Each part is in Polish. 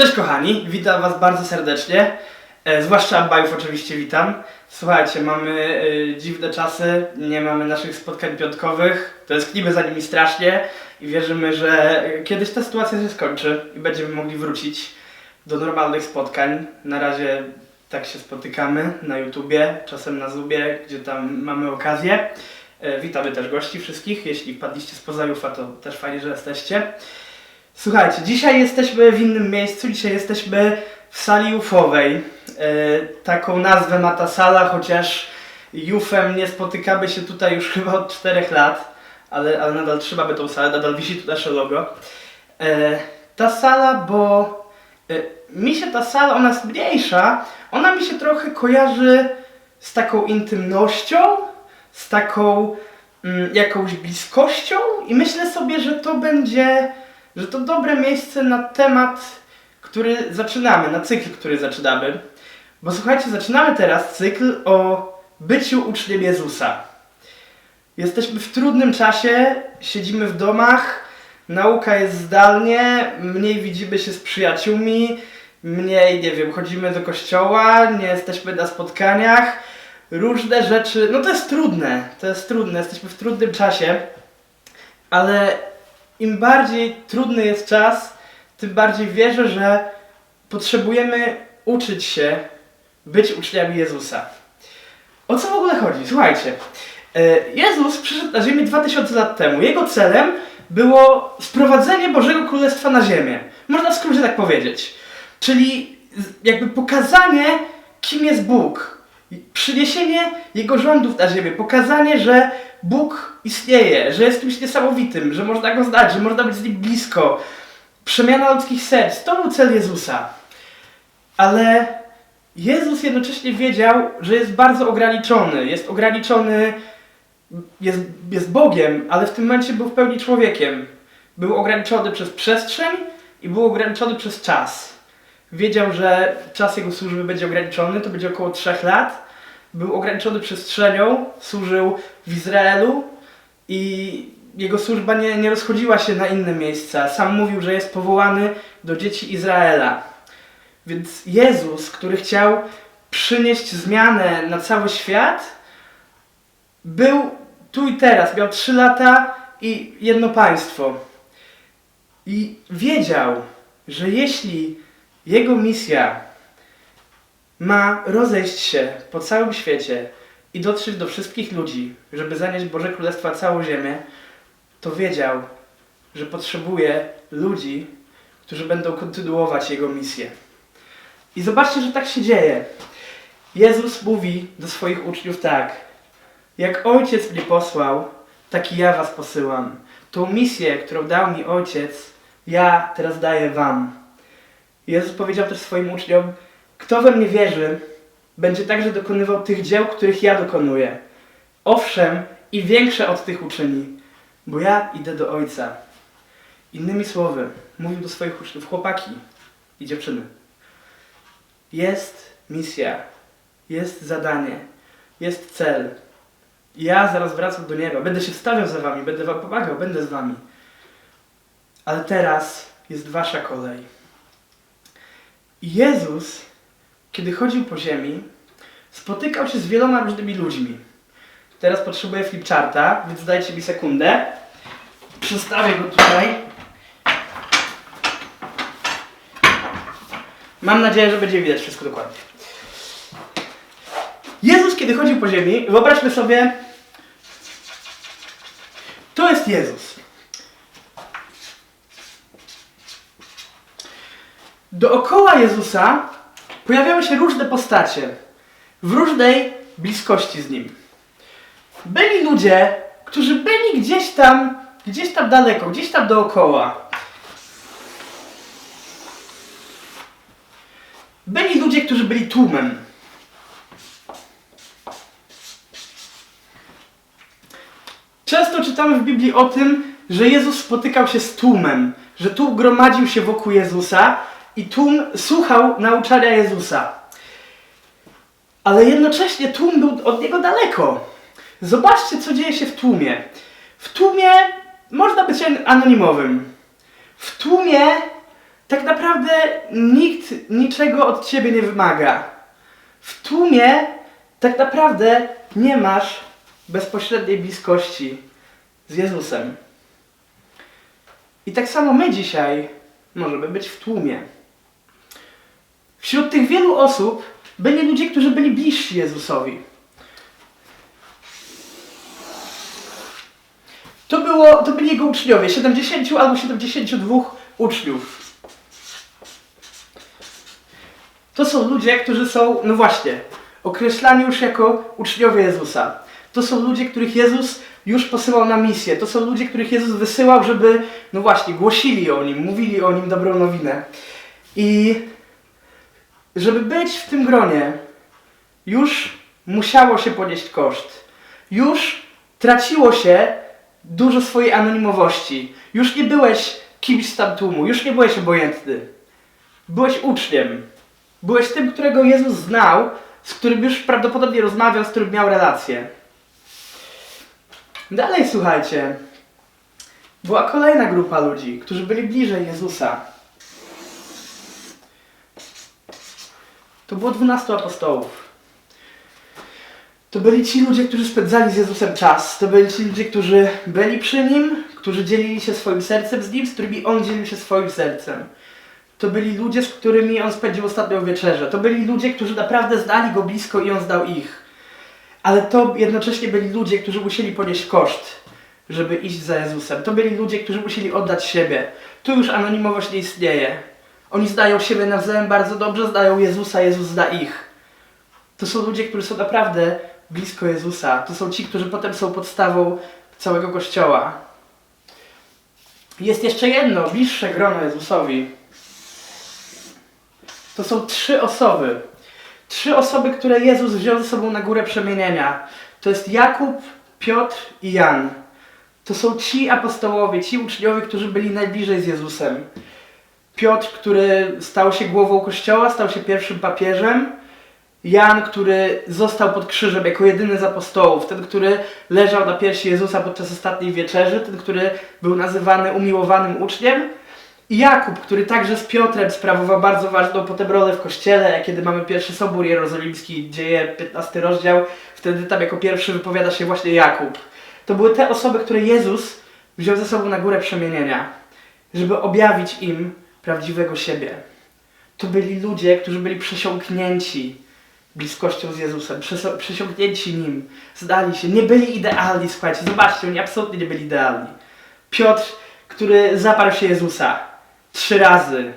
Cześć kochani, witam was bardzo serdecznie. E, zwłaszcza Abajów oczywiście witam. Słuchajcie, mamy e, dziwne czasy, nie mamy naszych spotkań piątkowych, tęsknimy za nimi strasznie i wierzymy, że kiedyś ta sytuacja się skończy i będziemy mogli wrócić do normalnych spotkań. Na razie tak się spotykamy na YouTubie, czasem na Zubie, gdzie tam mamy okazję. E, witamy też gości wszystkich, jeśli wpadliście spoza Jufa, to też fajnie, że jesteście. Słuchajcie, dzisiaj jesteśmy w innym miejscu, dzisiaj jesteśmy w sali jufowej. E, taką nazwę ma ta sala, chociaż jufem nie spotykamy się tutaj już chyba od 4 lat, ale, ale nadal trzymamy tą salę, nadal wisi tu nasze logo. E, ta sala, bo e, mi się ta sala, ona jest mniejsza, ona mi się trochę kojarzy z taką intymnością, z taką mm, jakąś bliskością i myślę sobie, że to będzie że to dobre miejsce na temat, który zaczynamy, na cykl, który zaczynamy. Bo słuchajcie, zaczynamy teraz cykl o byciu uczniem Jezusa. Jesteśmy w trudnym czasie, siedzimy w domach, nauka jest zdalnie, mniej widzimy się z przyjaciółmi, mniej, nie wiem, chodzimy do kościoła, nie jesteśmy na spotkaniach, różne rzeczy. No to jest trudne, to jest trudne, jesteśmy w trudnym czasie, ale im bardziej trudny jest czas, tym bardziej wierzę, że potrzebujemy uczyć się być uczniami Jezusa. O co w ogóle chodzi? Słuchajcie, e, Jezus przyszedł na ziemię 2000 lat temu. Jego celem było sprowadzenie Bożego Królestwa na ziemię. Można w skrócie tak powiedzieć. Czyli jakby pokazanie, kim jest Bóg. Przyniesienie Jego rządów na ziemię. Pokazanie, że Bóg istnieje, że jest kimś niesamowitym, że można Go znać, że można być z Nim blisko. Przemiana ludzkich serc. To był cel Jezusa. Ale Jezus jednocześnie wiedział, że jest bardzo ograniczony. Jest ograniczony, jest, jest Bogiem, ale w tym momencie był w pełni człowiekiem. Był ograniczony przez przestrzeń i był ograniczony przez czas. Wiedział, że czas jego służby będzie ograniczony, to będzie około 3 lat. Był ograniczony przestrzenią, służył w Izraelu i jego służba nie, nie rozchodziła się na inne miejsca. Sam mówił, że jest powołany do dzieci Izraela. Więc Jezus, który chciał przynieść zmianę na cały świat, był tu i teraz, miał trzy lata i jedno państwo. I wiedział, że jeśli jego misja ma rozejść się po całym świecie i dotrzeć do wszystkich ludzi, żeby zanieść Boże Królestwo całą ziemię, to wiedział, że potrzebuje ludzi, którzy będą kontynuować jego misję. I zobaczcie, że tak się dzieje. Jezus mówi do swoich uczniów tak: Jak ojciec mnie posłał, tak i ja was posyłam. Tą misję, którą dał mi ojciec, ja teraz daję wam. Jezus powiedział też swoim uczniom: Kto we mnie wierzy, będzie także dokonywał tych dzieł, których ja dokonuję. Owszem, i większe od tych uczyni, bo ja idę do Ojca. Innymi słowy, mówił do swoich uczniów: Chłopaki i dziewczyny. Jest misja, jest zadanie, jest cel. Ja zaraz wracam do nieba, będę się wstawiał za wami, będę wam pomagał, będę z wami. Ale teraz jest wasza kolej. Jezus, kiedy chodził po ziemi, spotykał się z wieloma różnymi ludźmi. Teraz potrzebuję flipcharta, więc dajcie mi sekundę. Przestawię go tutaj. Mam nadzieję, że będzie widać wszystko dokładnie. Jezus, kiedy chodził po ziemi, wyobraźmy sobie, to jest Jezus. Dookoła Jezusa pojawiały się różne postacie w różnej bliskości z Nim. Byli ludzie, którzy byli gdzieś tam, gdzieś tam daleko, gdzieś tam dookoła. Byli ludzie, którzy byli tłumem. Często czytamy w Biblii o tym, że Jezus spotykał się z tłumem, że tłum gromadził się wokół Jezusa i tłum słuchał nauczania Jezusa. Ale jednocześnie tłum był od niego daleko. Zobaczcie, co dzieje się w tłumie. W tłumie można być anonimowym. W tłumie tak naprawdę nikt niczego od ciebie nie wymaga. W tłumie tak naprawdę nie masz bezpośredniej bliskości z Jezusem. I tak samo my dzisiaj możemy być w tłumie. Wśród tych wielu osób byli ludzie, którzy byli bliżsi Jezusowi. To, było, to byli jego uczniowie, 70 albo 72 uczniów. To są ludzie, którzy są, no właśnie, określani już jako uczniowie Jezusa. To są ludzie, których Jezus już posyłał na misję. To są ludzie, których Jezus wysyłał, żeby, no właśnie, głosili o Nim, mówili o Nim dobrą nowinę. I żeby być w tym gronie, już musiało się ponieść koszt. Już traciło się dużo swojej anonimowości. Już nie byłeś kimś z tam tłumu, już nie byłeś obojętny. Byłeś uczniem. Byłeś tym, którego Jezus znał, z którym już prawdopodobnie rozmawiał, z którym miał relację. Dalej słuchajcie. Była kolejna grupa ludzi, którzy byli bliżej Jezusa. To było 12 apostołów. To byli ci ludzie, którzy spędzali z Jezusem czas. To byli ci ludzie, którzy byli przy Nim, którzy dzielili się swoim sercem z Nim, z którymi On dzielił się swoim sercem. To byli ludzie, z którymi On spędził ostatnią wieczerzę. To byli ludzie, którzy naprawdę znali Go blisko i On znał ich. Ale to jednocześnie byli ludzie, którzy musieli ponieść koszt, żeby iść za Jezusem. To byli ludzie, którzy musieli oddać siebie. Tu już anonimowość nie istnieje. Oni znają siebie nawzajem bardzo dobrze, znają Jezusa, Jezus zna ich. To są ludzie, którzy są naprawdę blisko Jezusa. To są ci, którzy potem są podstawą całego Kościoła. Jest jeszcze jedno, bliższe grono Jezusowi. To są trzy osoby. Trzy osoby, które Jezus wziął ze sobą na górę przemienienia. To jest Jakub, Piotr i Jan. To są ci apostołowie, ci uczniowie, którzy byli najbliżej z Jezusem. Piotr, który stał się głową kościoła, stał się pierwszym papieżem. Jan, który został pod krzyżem jako jedyny z apostołów, ten, który leżał na piersi Jezusa podczas ostatniej wieczerzy, ten, który był nazywany umiłowanym uczniem. I Jakub, który także z Piotrem sprawował bardzo ważną potem rolę w kościele, kiedy mamy pierwszy sobór jerozolimski, dzieje 15 rozdział, wtedy tam jako pierwszy wypowiada się właśnie Jakub. To były te osoby, które Jezus wziął ze sobą na górę przemienienia, żeby objawić im prawdziwego siebie. To byli ludzie, którzy byli przesiąknięci bliskością z Jezusem, przes- przesiąknięci Nim, zdali się, nie byli idealni, słuchajcie, zobaczcie, oni absolutnie nie byli idealni. Piotr, który zaparł się Jezusa trzy razy.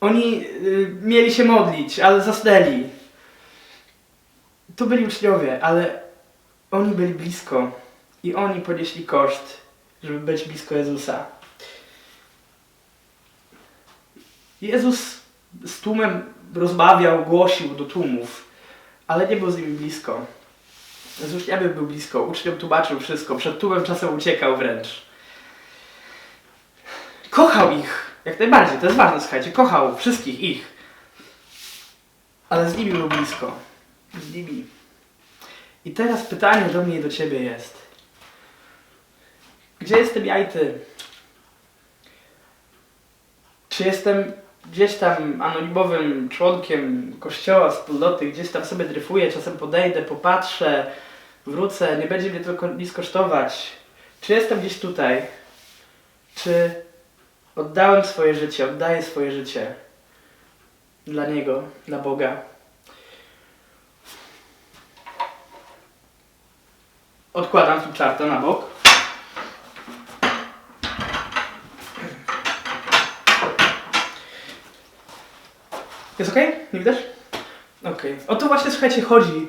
Oni y, mieli się modlić, ale zasnęli. To byli uczniowie, ale oni byli blisko i oni ponieśli koszt, żeby być blisko Jezusa. Jezus z tłumem rozmawiał, głosił do tłumów, ale nie był z nimi blisko. Z uczniami był blisko, uczniom tłumaczył wszystko, przed tłumem czasem uciekał wręcz. Kochał ich, jak najbardziej, to jest ważne, słuchajcie, kochał wszystkich ich. Ale z nimi był blisko. Z nimi. I teraz pytanie do mnie i do ciebie jest. Gdzie jestem ja i ty? Czy jestem gdzieś tam anonimowym członkiem kościoła, wspólnoty, gdzieś tam sobie dryfuję, czasem podejdę, popatrzę, wrócę, nie będzie mnie tylko nic kosztować. Czy jestem gdzieś tutaj? Czy oddałem swoje życie, oddaję swoje życie dla Niego, dla Boga? Odkładam tu czartę na bok. Jest ok? Nie widać? Okej. O to właśnie, słuchajcie, chodzi,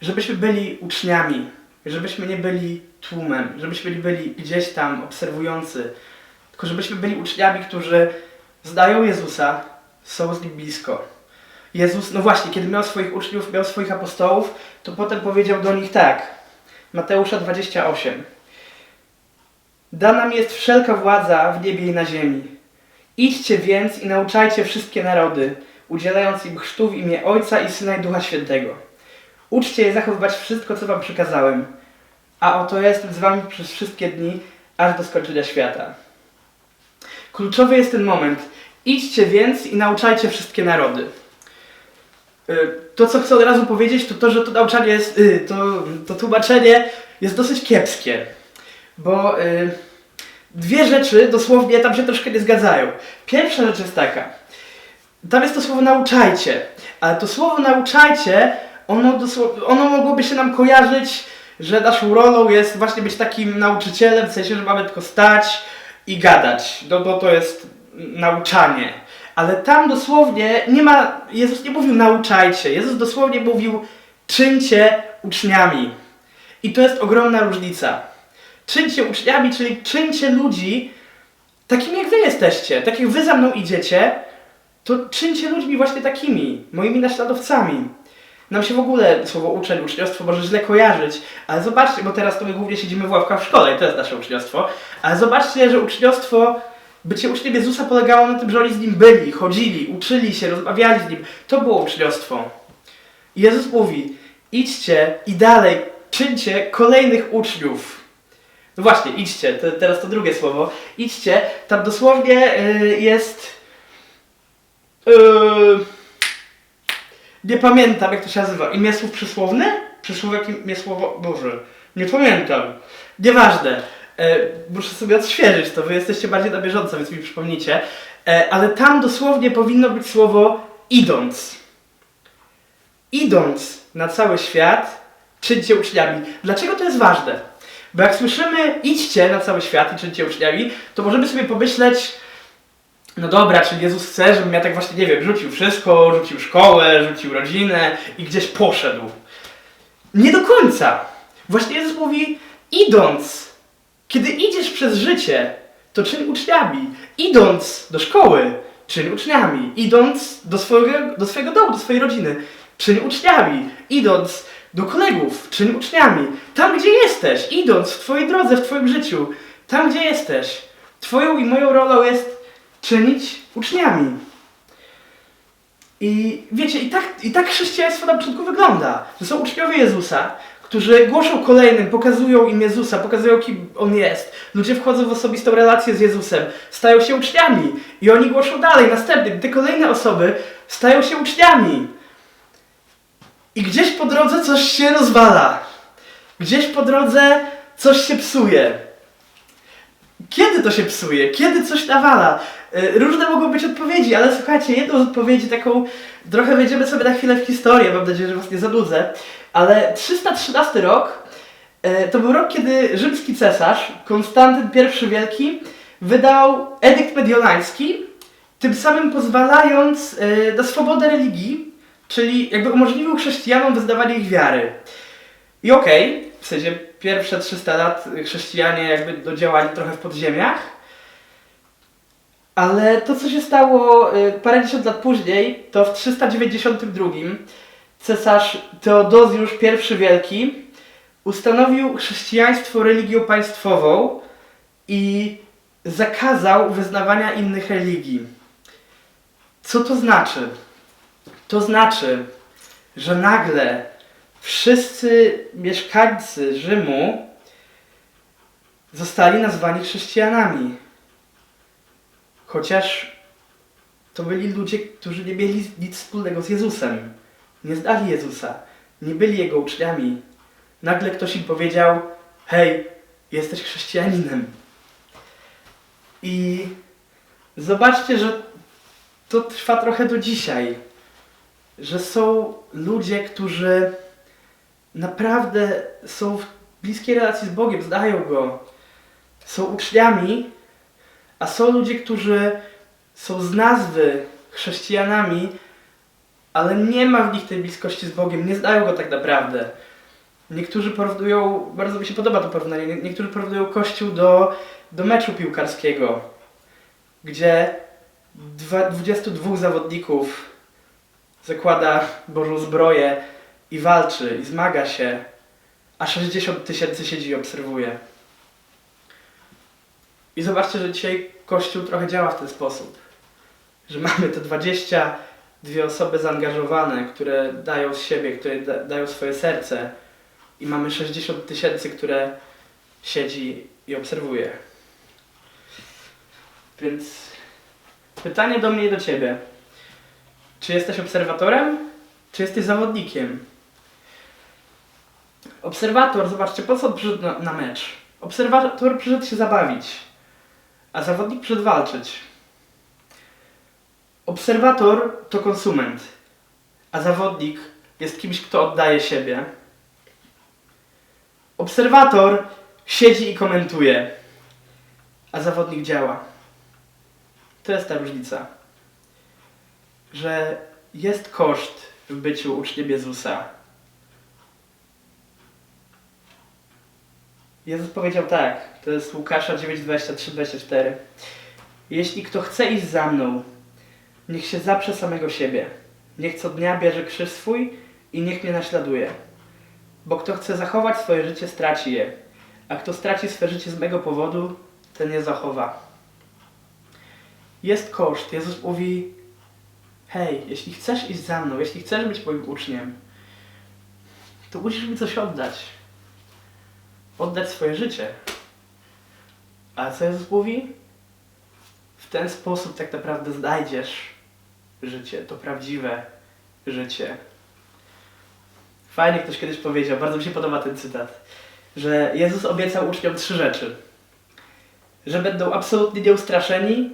żebyśmy byli uczniami, żebyśmy nie byli tłumem, żebyśmy nie byli gdzieś tam obserwujący, tylko żebyśmy byli uczniami, którzy znają Jezusa, są z Nim blisko. Jezus, no właśnie, kiedy miał swoich uczniów, miał swoich apostołów, to potem powiedział do nich tak. Mateusza 28. Dana mi jest wszelka władza w niebie i na ziemi. Idźcie więc i nauczajcie wszystkie narody, udzielając im chrztu w imię Ojca i Syna i Ducha Świętego. Uczcie je zachowywać wszystko, co wam przykazałem. A oto jestem z wami przez wszystkie dni, aż do skończenia świata. Kluczowy jest ten moment. Idźcie więc i nauczajcie wszystkie narody. Y, To, co chcę od razu powiedzieć, to to, że to nauczanie jest, y, to, to tłumaczenie jest dosyć kiepskie. Bo y, dwie rzeczy dosłownie tam się troszkę nie zgadzają. Pierwsza rzecz jest taka. Tam jest to słowo nauczajcie, ale to słowo nauczajcie, ono, ono mogłoby się nam kojarzyć, że naszą rolą jest właśnie być takim nauczycielem, w sensie, że mamy tylko stać i gadać. No bo to jest nauczanie. Ale tam dosłownie nie ma, Jezus nie mówił nauczajcie, Jezus dosłownie mówił czyńcie uczniami. I to jest ogromna różnica. Czyńcie uczniami, czyli czyńcie ludzi takimi jak wy jesteście, tak jak wy za mną idziecie, to czyńcie ludźmi właśnie takimi, moimi naśladowcami. Nam się w ogóle słowo uczeń, uczniostwo może źle kojarzyć, ale zobaczcie, bo teraz to my głównie siedzimy w ławkach w szkole i to jest nasze uczniostwo, ale zobaczcie, że uczniostwo, bycie uczniem Jezusa polegało na tym, że oni z Nim byli, chodzili, uczyli się, rozmawiali z Nim. To było uczniostwo. I Jezus mówi, idźcie i dalej, czyńcie kolejnych uczniów. No właśnie, idźcie, to, teraz to drugie słowo. Idźcie, tam dosłownie y, jest... Yy, nie pamiętam, jak to się nazywa. Imię słów przysłowny? Przysłówek imię słowo... Boże, nie pamiętam. Nieważne. E, muszę sobie odświeżyć to, wy jesteście bardziej na bieżąco, więc mi przypomnicie. E, ale tam dosłownie powinno być słowo idąc. Idąc na cały świat, czyńcie uczniami. Dlaczego to jest ważne? Bo jak słyszymy idźcie na cały świat i czyńcie uczniami, to możemy sobie pomyśleć, no dobra, czyli Jezus chce, żebym ja tak właśnie, nie wiem, rzucił wszystko, rzucił szkołę, rzucił rodzinę i gdzieś poszedł. Nie do końca. Właśnie Jezus mówi, idąc, kiedy idziesz przez życie, to czyń uczniami. Idąc do szkoły, czyń uczniami. Idąc do swojego, do swojego domu, do swojej rodziny, czyń uczniami. Idąc do kolegów, czyń uczniami. Tam, gdzie jesteś, idąc w Twojej drodze, w Twoim życiu, tam, gdzie jesteś, Twoją i moją rolą jest czynić uczniami. I wiecie, i tak, i tak chrześcijaństwo na początku wygląda. Że są uczniowie Jezusa, którzy głoszą kolejnym, pokazują im Jezusa, pokazują kim On jest. Ludzie wchodzą w osobistą relację z Jezusem, stają się uczniami i oni głoszą dalej, następnym. Te kolejne osoby stają się uczniami. I gdzieś po drodze coś się rozwala. Gdzieś po drodze coś się psuje. Kiedy to się psuje? Kiedy coś nawala? Y, Różne mogą być odpowiedzi, ale słuchajcie, jedną z odpowiedzi taką, trochę wejdziemy sobie na chwilę w historię, mam nadzieję, że was nie zanudzę, ale 313 rok y, to był rok, kiedy rzymski cesarz, Konstantyn I Wielki, wydał edykt mediolański, tym samym pozwalając y, na swobodę religii, czyli jakby umożliwił chrześcijanom wyznawanie ich wiary. I okej, w sensie pierwsze 300 lat chrześcijanie jakby dodziałali trochę w podziemiach, ale to co się stało y, parędziesiąt lat później, to w 392 cesarz Teodozjusz I Wielki ustanowił chrześcijaństwo religią państwową i zakazał wyznawania innych religii. Co to znaczy? To znaczy, że nagle wszyscy mieszkańcy Rzymu zostali nazwani chrześcijanami. Chociaż to byli ludzie, którzy nie mieli nic wspólnego z Jezusem. Nie znali Jezusa. Nie byli Jego uczniami. Nagle ktoś im powiedział: Hej, jesteś chrześcijaninem. I zobaczcie, że to trwa trochę do dzisiaj. Że są ludzie, którzy naprawdę są w bliskiej relacji z Bogiem, znają Go, są uczniami, a są ludzie, którzy są z nazwy chrześcijanami, ale nie ma w nich tej bliskości z Bogiem, nie znają Go tak naprawdę. Niektórzy porównują, bardzo mi się podoba to porównanie, nie- niektórzy porównują Kościół do, do meczu piłkarskiego, gdzie dwa, 22 zawodników zakłada Bożą zbroję i walczy, i zmaga się, a 60 tysięcy siedzi i obserwuje. I zobaczcie, że dzisiaj Kościół trochę działa w ten sposób. Że mamy te 22 osoby zaangażowane, które dają z siebie, które da, dają swoje serce i mamy 60 tysięcy, które siedzi i obserwuje. Więc Pytanie do mnie i do ciebie. Czy jesteś obserwatorem, czy jesteś zawodnikiem? Obserwator, zobaczcie, po co przyszedł na, na mecz? Obserwator przyszedł się zabawić, a zawodnik przyszedł walczyć. Obserwator to konsument, a zawodnik jest kimś, kto oddaje siebie. Obserwator siedzi i komentuje, a zawodnik działa. To jest ta różnica. Że jest koszt w byciu uczniem Jezusa. Jezus powiedział tak, to jest Łukasza 9, 23, 24. Jeśli kto chce iść za mną, niech się zaprze samego siebie. Niech co dnia bierze krzyż swój i niech mnie naśladuje. Bo kto chce zachować swoje życie, straci je. A kto straci swoje życie z mego powodu, ten je zachowa. Jest koszt. Jezus mówi: Hej, jeśli chcesz iść za mną, jeśli chcesz być moim uczniem, to musisz mi coś oddać. Oddać swoje życie. A co Jezus mówi? W ten sposób tak naprawdę znajdziesz życie, to prawdziwe życie. Fajnie ktoś kiedyś powiedział, bardzo mi się podoba ten cytat, że Jezus obiecał uczniom trzy rzeczy. Że będą absolutnie nieustraszeni,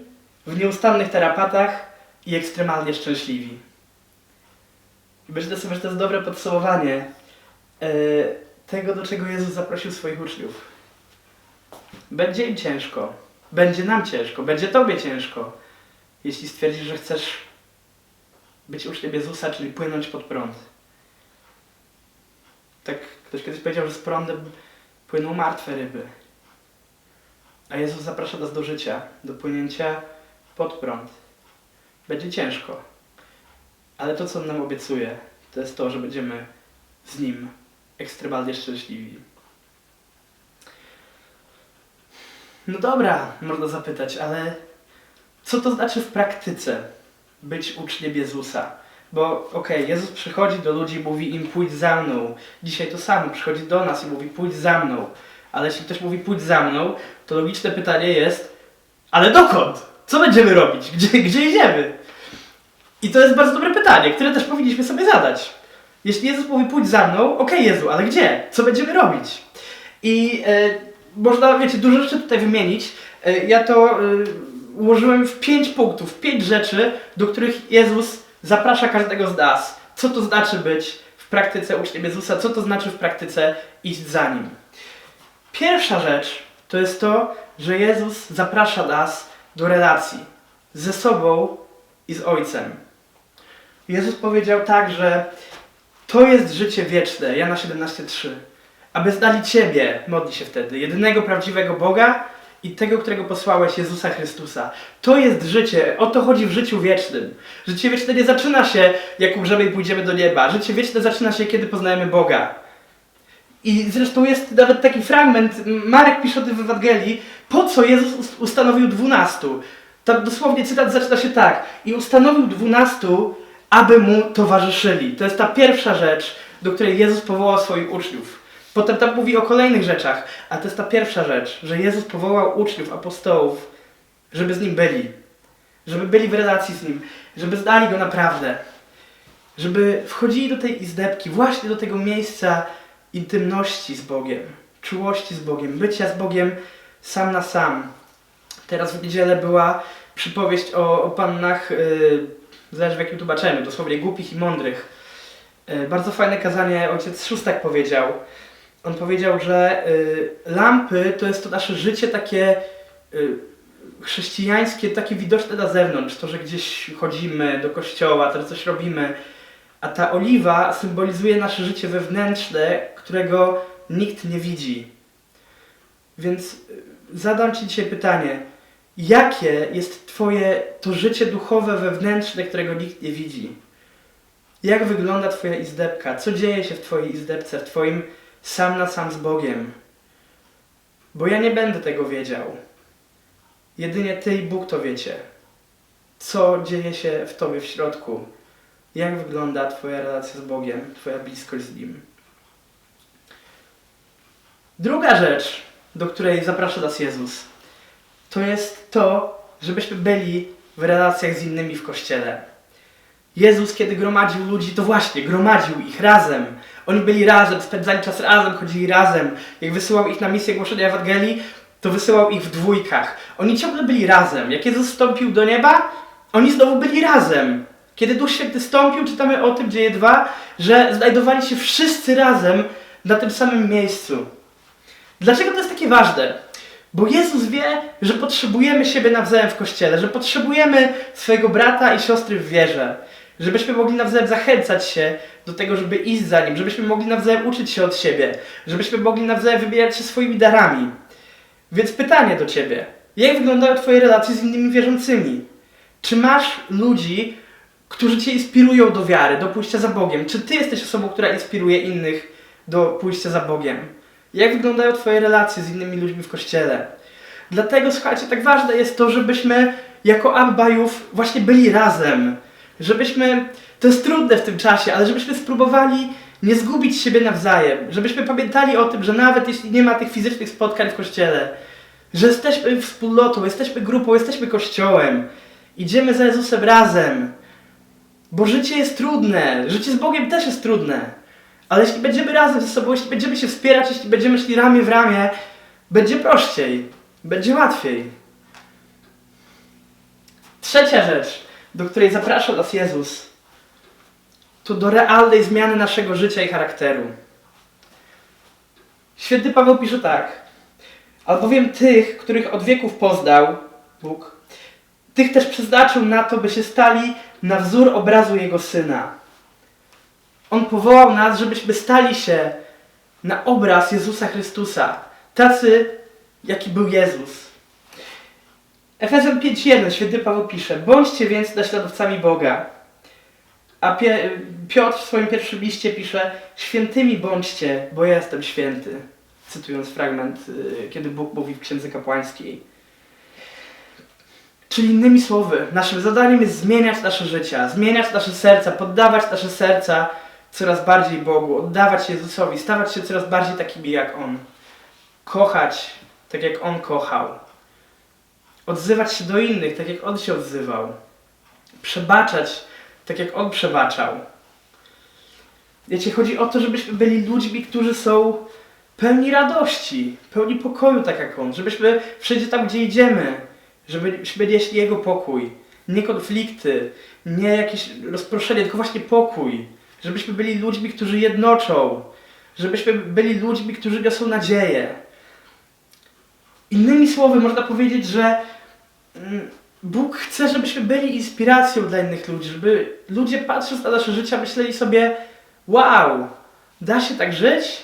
w nieustannych tarapatach i ekstremalnie szczęśliwi. Myślę sobie, że to jest dobre podsumowanie e, tego, do czego Jezus zaprosił swoich uczniów. Będzie im ciężko, będzie nam ciężko, będzie Tobie ciężko, jeśli stwierdzisz, że chcesz być uczniem Jezusa, czyli płynąć pod prąd. Tak ktoś kiedyś powiedział, że z prądem płyną martwe ryby. A Jezus zaprasza nas do życia, do płynięcia pod prąd. Będzie ciężko. Ale to, co nam obiecuje, to jest to, że będziemy z Nim ekstremalnie szczęśliwi. No dobra, można zapytać, ale co to znaczy w praktyce być uczniem Jezusa? Bo okej, Jezus przychodzi do ludzi i mówi im pójdź za mną. Dzisiaj to samo, przychodzi do nas i mówi pójdź za mną. Ale jeśli ktoś mówi pójdź za mną, to logiczne pytanie jest ale dokąd? Co będziemy robić? Gdzie, gdzie idziemy? I to jest bardzo dobre pytanie, które też powinniśmy sobie zadać. Jeśli Jezus mówi pójdź za mną, okej Jezu, ale gdzie? Co będziemy robić? I e, można, wiecie, dużo rzeczy tutaj wymienić. E, ja to e, ułożyłem w pięć punktów, pięć rzeczy, do których Jezus zaprasza każdego z nas. Co to znaczy być w praktyce uczniem Jezusa? Co to znaczy w praktyce iść za Nim? Pierwsza rzecz to jest to, że Jezus zaprasza nas do relacji ze sobą i z Ojcem. Jezus powiedział tak, że to jest życie wieczne, Jana 17:3. Aby znali Ciebie, modli się wtedy, jedynego prawdziwego Boga i tego, którego posłałeś, Jezusa Chrystusa. To jest życie, o to chodzi w życiu wiecznym. Życie wieczne nie zaczyna się, jak umrzemy i pójdziemy do nieba. Życie wieczne zaczyna się, kiedy poznajemy Boga. I zresztą jest nawet taki fragment, Marek pisze o tym w Ewangelii, po co Jezus ust- ustanowił dwunastu. Tam dosłownie cytat zaczyna się tak. I ustanowił dwunastu, aby mu towarzyszyli. To jest ta pierwsza rzecz, do której Jezus powołał swoich uczniów. Potem tam mówi o kolejnych rzeczach, a to jest ta pierwsza rzecz, że Jezus powołał uczniów, apostołów, żeby z Nim byli. Żeby byli w relacji z Nim, żeby znali Go naprawdę. Żeby wchodzili do tej izdebki, właśnie do tego miejsca intymności z Bogiem, czułości z Bogiem, bycia z Bogiem sam na sam. Teraz w niedzielę była przypowieść o, o pannach, yy, zależy w jakim tłumaczeniu, dosłownie głupich i mądrych. Yy, bardzo fajne kazanie ojciec Szóstak powiedział. On powiedział, że yy, lampy to jest to nasze życie takie yy, chrześcijańskie, takie widoczne na zewnątrz. To, że gdzieś chodzimy do kościoła, to, że coś robimy. A ta oliwa symbolizuje nasze życie wewnętrzne, którego nikt nie widzi. Więc zadam Ci dzisiaj pytanie. Jakie jest Twoje to życie duchowe, wewnętrzne, którego nikt nie widzi? Jak wygląda Twoja izdebka? Co dzieje się w Twojej izdebce, w Twoim sam na sam z Bogiem? Bo ja nie będę tego wiedział. Jedynie Ty i Bóg to wiecie. Co dzieje się w Tobie w środku? Jak wygląda Twoja relacja z Bogiem, Twoja bliskość z Nim? Druga rzecz, do której zaprasza nas Jezus, to jest to, żebyśmy byli w relacjach z innymi w kościele. Jezus, kiedy gromadził ludzi, to właśnie gromadził ich razem. Oni byli razem, spędzali czas razem, chodzili razem. Jak wysyłał ich na misję głoszenia Ewangelii, to wysyłał ich w dwójkach. Oni ciągle byli razem. Jak Jezus wstąpił do nieba, oni znowu byli razem. Kiedy Duch Święty stąpił, czytamy o tym, dzieje dwa, że znajdowali się wszyscy razem na tym samym miejscu. Dlaczego to jest takie ważne? Bo Jezus wie, że potrzebujemy siebie nawzajem w kościele, że potrzebujemy swojego brata i siostry w wierze, żebyśmy mogli nawzajem zachęcać się do tego, żeby iść za nim, żebyśmy mogli nawzajem uczyć się od siebie, żebyśmy mogli nawzajem wybierać się swoimi darami. Więc pytanie do ciebie: jak wyglądają Twoje relacje z innymi wierzącymi? Czy masz ludzi, którzy Cię inspirują do wiary, do pójścia za Bogiem? Czy Ty jesteś osobą, która inspiruje innych do pójścia za Bogiem? Jak wyglądają Twoje relacje z innymi ludźmi w kościele? Dlatego, słuchajcie, tak ważne jest to, żebyśmy jako Abbajów właśnie byli razem. Żebyśmy, to jest trudne w tym czasie, ale żebyśmy spróbowali nie zgubić siebie nawzajem. Żebyśmy pamiętali o tym, że nawet jeśli nie ma tych fizycznych spotkań w kościele, że jesteśmy wspólnotą, jesteśmy grupą, jesteśmy kościołem. Idziemy za Jezusem razem. Bo życie jest trudne. Życie z Bogiem też jest trudne. Ale jeśli będziemy razem ze sobą, jeśli będziemy się wspierać, jeśli będziemy szli ramię w ramię, będzie prościej, będzie łatwiej. Trzecia rzecz, do której zaprasza nas Jezus, to do realnej zmiany naszego życia i charakteru. Święty Paweł pisze tak. Albowiem tych, których od wieków poznał Bóg, tych też przeznaczył na to, by się stali na wzór obrazu Jego Syna. On powołał nas, żebyśmy stali się na obraz Jezusa Chrystusa. Tacy, jaki był Jezus. Efezjan 5.1 święty Paweł pisze Bądźcie więc naśladowcami Boga. A Piotr w swoim pierwszym liście pisze Świętymi bądźcie, bo ja jestem święty. Cytując fragment, y, kiedy Bóg mówi w Księdze Kapłańskiej. Czyli innymi słowy, naszym zadaniem jest zmieniać nasze życia, zmieniać nasze serca, poddawać nasze serca coraz bardziej Bogu, oddawać się Jezusowi, stawać się coraz bardziej takimi jak On. Kochać tak jak On kochał. Odzywać się do innych tak jak On się odzywał. Przebaczać tak jak On przebaczał. Wiecie, chodzi o to, żebyśmy byli ludźmi, którzy są pełni radości, pełni pokoju tak jak On. Żebyśmy wszędzie tam, gdzie idziemy, żebyśmy nieśli Jego pokój. Nie konflikty, nie jakieś rozproszenie, tylko właśnie pokój. Żebyśmy byli ludźmi, którzy jednoczą. Żebyśmy byli ludźmi, którzy niosą nadzieję. Innymi słowy, można powiedzieć, że mm, Bóg chce, żebyśmy byli inspiracją dla innych ludzi, żeby ludzie patrząc na nasze życie myśleli sobie wow, da się tak żyć?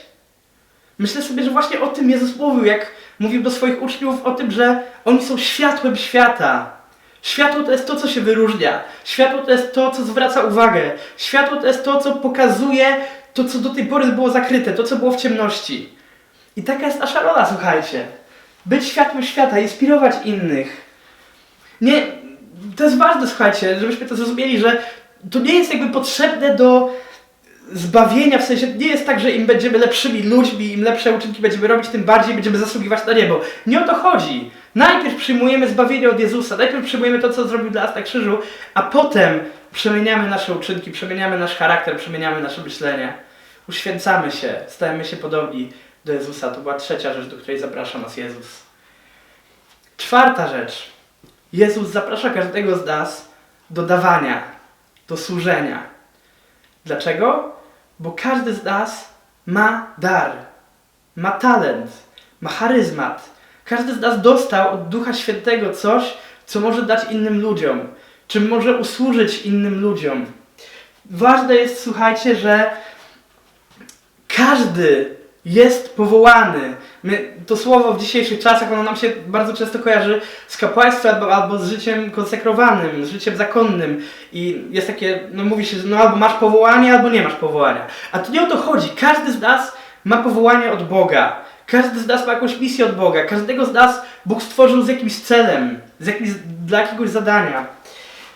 Myślę sobie, że właśnie o tym Jezus mówił, jak mówił do swoich uczniów o tym, że oni są światłem świata. Światło to jest to, co się wyróżnia. Światło to jest to, co zwraca uwagę. Światło to jest to, co pokazuje to, co do tej pory było zakryte, to, co było w ciemności. I taka jest nasza rola, słuchajcie. Być światłem świata, inspirować innych. Nie, to jest ważne, słuchajcie, żebyśmy to zrozumieli, że to nie jest jakby potrzebne do zbawienia, w sensie nie jest tak, że im będziemy lepszymi ludźmi, im lepsze uczynki będziemy robić, tym bardziej będziemy zasługiwać na niebo. Nie o to chodzi. Najpierw przyjmujemy zbawienie od Jezusa, najpierw przyjmujemy to, co zrobił dla nas na krzyżu, a potem przemieniamy nasze uczynki, przemieniamy nasz charakter, przemieniamy nasze myślenie. Uświęcamy się, stajemy się podobni do Jezusa. To była trzecia rzecz, do której zaprasza nas Jezus. Czwarta rzecz. Jezus zaprasza każdego z nas do dawania, do służenia. Dlaczego? Bo każdy z nas ma dar, ma talent, ma charyzmat. Każdy z nas dostał od Ducha Świętego coś, co może dać innym ludziom, czym może usłużyć innym ludziom. Ważne jest, słuchajcie, że każdy jest powołany. My, to słowo w dzisiejszych czasach, ono nam się bardzo często kojarzy z kapłaństwem albo, albo z życiem konsekrowanym, z życiem zakonnym. I jest takie, no mówi się, no albo masz powołanie, albo nie masz powołania. A to nie o to chodzi. Każdy z nas ma powołanie od Boga. Każdy z nas ma jakąś misję od Boga. Każdego z nas Bóg stworzył z jakimś celem, z jakimś, dla jakiegoś zadania.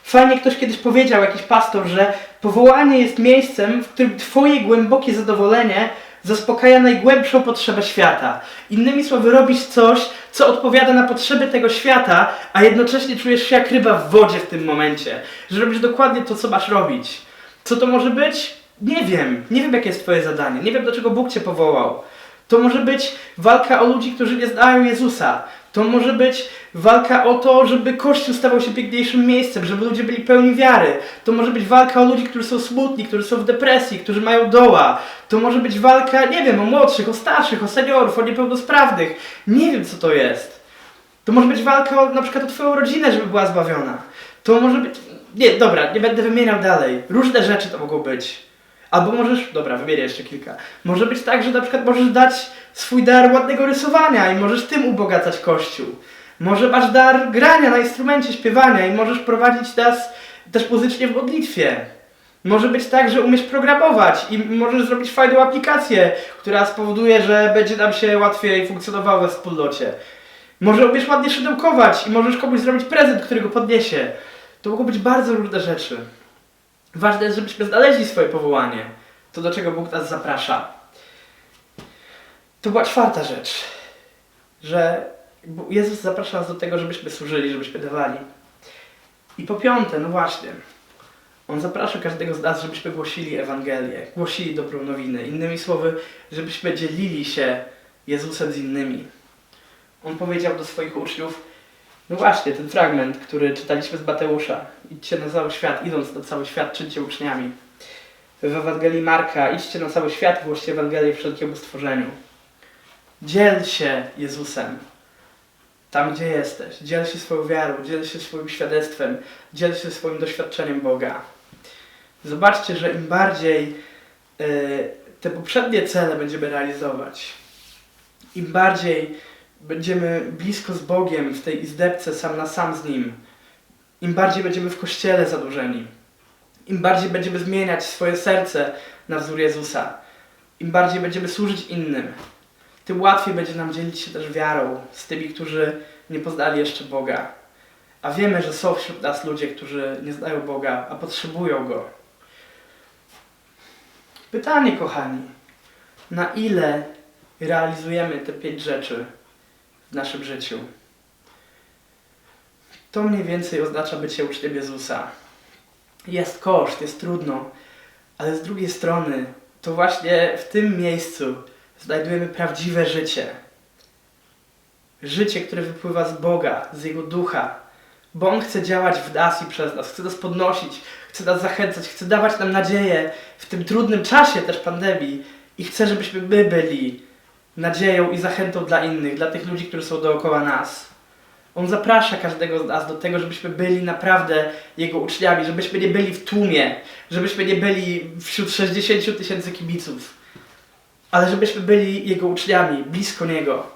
Fajnie ktoś kiedyś powiedział, jakiś pastor, że powołanie jest miejscem, w którym Twoje głębokie zadowolenie zaspokaja najgłębszą potrzebę świata. Innymi słowy, robisz coś, co odpowiada na potrzeby tego świata, a jednocześnie czujesz się jak ryba w wodzie w tym momencie. Że robisz dokładnie to, co masz robić. Co to może być? Nie wiem. Nie wiem, jakie jest Twoje zadanie. Nie wiem, do czego Bóg Cię powołał. To może być walka o ludzi, którzy nie znają Jezusa. To może być walka o to, żeby Kościół stawał się piękniejszym miejscem, żeby ludzie byli pełni wiary. To może być walka o ludzi, którzy są smutni, którzy są w depresji, którzy mają doła. To może być walka, nie wiem, o młodszych, o starszych, o seniorów, o niepełnosprawnych. Nie wiem, co to jest. To może być walka o, na przykład o Twoją rodzinę, żeby była zbawiona. To może być... Nie, dobra, nie będę wymieniał dalej. Różne rzeczy to mogą być. Albo możesz, dobra, wymienię jeszcze kilka. Może być tak, że na przykład możesz dać swój dar ładnego rysowania i możesz tym ubogacać kościół. Może masz dar grania na instrumencie, śpiewania i możesz prowadzić nas też muzycznie w modlitwie. Może być tak, że umiesz programować i możesz zrobić fajną aplikację, która spowoduje, że będzie nam się łatwiej funkcjonowało we wspólnocie. Może umiesz ładnie szydełkować i możesz komuś zrobić prezent, który go podniesie. To mogą być bardzo różne rzeczy. Ważne jest, żebyśmy znaleźli swoje powołanie. To do czego Bóg nas zaprasza. To była czwarta rzecz. Że Jezus zaprasza nas do tego, żebyśmy służyli, żebyśmy dawali. I po piąte, no właśnie, On zaprasza każdego z nas, żebyśmy głosili Ewangelię, głosili dobrą nowinę. Innymi słowy, żebyśmy dzielili się Jezusem z innymi. On powiedział do swoich uczniów, no właśnie, ten fragment, który czytaliśmy z Mateusza. Idźcie na cały świat, idąc na cały świat, czyńcie uczniami. W Ewangelii Marka, idźcie na cały świat, głoście Ewangelię wszelkiemu stworzeniu. Dziel się Jezusem. Tam, gdzie jesteś. Dziel się swoją wiarą, dziel się swoim świadectwem, dziel się swoim doświadczeniem Boga. Zobaczcie, że im bardziej y, te poprzednie cele będziemy realizować, im bardziej będziemy blisko z Bogiem w tej izdebce sam na sam z Nim, im bardziej będziemy w Kościele zadłużeni, im bardziej będziemy zmieniać swoje serce na wzór Jezusa, im bardziej będziemy służyć innym, tym łatwiej będzie nam dzielić się też wiarą z tymi, którzy nie poznali jeszcze Boga. A wiemy, że są wśród nas ludzie, którzy nie znają Boga, a potrzebują Go. Pytanie, kochani, na ile realizujemy te pięć rzeczy w naszym życiu? To mniej więcej oznacza bycie uczniem Jezusa. Jest koszt, jest trudno, ale z drugiej strony to właśnie w tym miejscu znajdujemy prawdziwe życie. Życie, które wypływa z Boga, z Jego ducha. Bo On chce działać w nas i przez nas, chce nas podnosić, chce nas zachęcać, chce dawać nam nadzieję w tym trudnym czasie też pandemii i chce, żebyśmy my byli nadzieją i zachętą dla innych, dla tych ludzi, którzy są dookoła nas. On zaprasza każdego z nas do tego, żebyśmy byli naprawdę Jego uczniami, żebyśmy nie byli w tłumie, żebyśmy nie byli wśród 60 000 tysięcy kibiców, ale żebyśmy byli Jego uczniami, blisko Niego,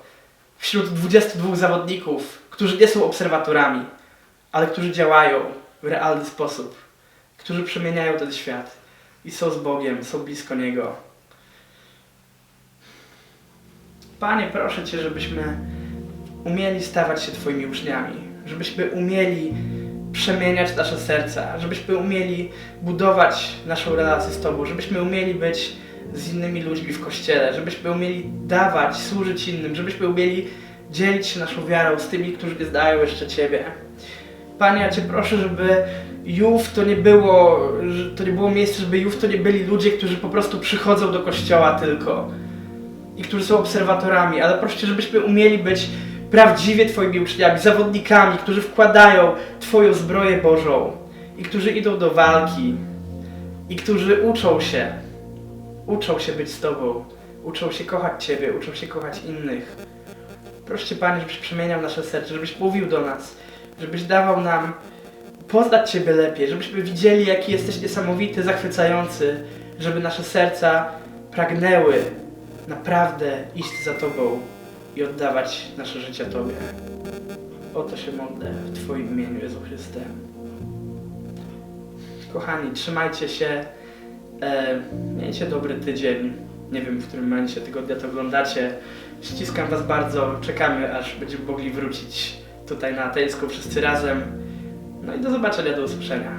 wśród 22 zawodników, którzy nie są obserwatorami, ale którzy działają w realny sposób, którzy przemieniają ten świat i są z Bogiem, są blisko Niego. Panie, proszę Cię, żebyśmy umieli stawać się Twoimi uczniami, żebyśmy umieli przemieniać nasze serca, żebyśmy umieli budować naszą relację z Tobą, żebyśmy umieli być z innymi ludźmi w kościele, żebyśmy umieli dawać, służyć innym, żebyśmy umieli dzielić się naszą wiarą z tymi, którzy nie znają jeszcze Ciebie. Panie, ja Cię proszę, żeby Jów to nie było, to nie było miejsce, żeby Jów to nie byli ludzie, którzy po prostu przychodzą do kościoła tylko i którzy są obserwatorami, ale proszę Cię, żebyśmy umieli być prawdziwie Twoimi uczniami, zawodnikami, którzy wkładają Twoją zbroję Bożą i którzy idą do walki i którzy uczą się, uczą się być z Tobą, uczą się kochać Ciebie, uczą się kochać innych. Proszę Cię, Panie, żebyś przemieniał nasze serce, żebyś mówił do nas, żebyś dawał nam poznać Ciebie lepiej, żebyśmy widzieli, jaki jesteś niesamowity, zachwycający, żeby nasze serca pragnęły naprawdę iść za Tobą i oddawać nasze życie Tobie. O to się modlę w Twoim imieniu, Jezu Chryste. Kochani, trzymajcie się. E, miejcie dobry tydzień. Nie wiem, w którym momencie tygodnia to oglądacie. Ściskam Was bardzo. Czekamy, aż będziemy mogli wrócić tutaj na Atejską wszyscy razem. No i do zobaczenia, do usłyszenia.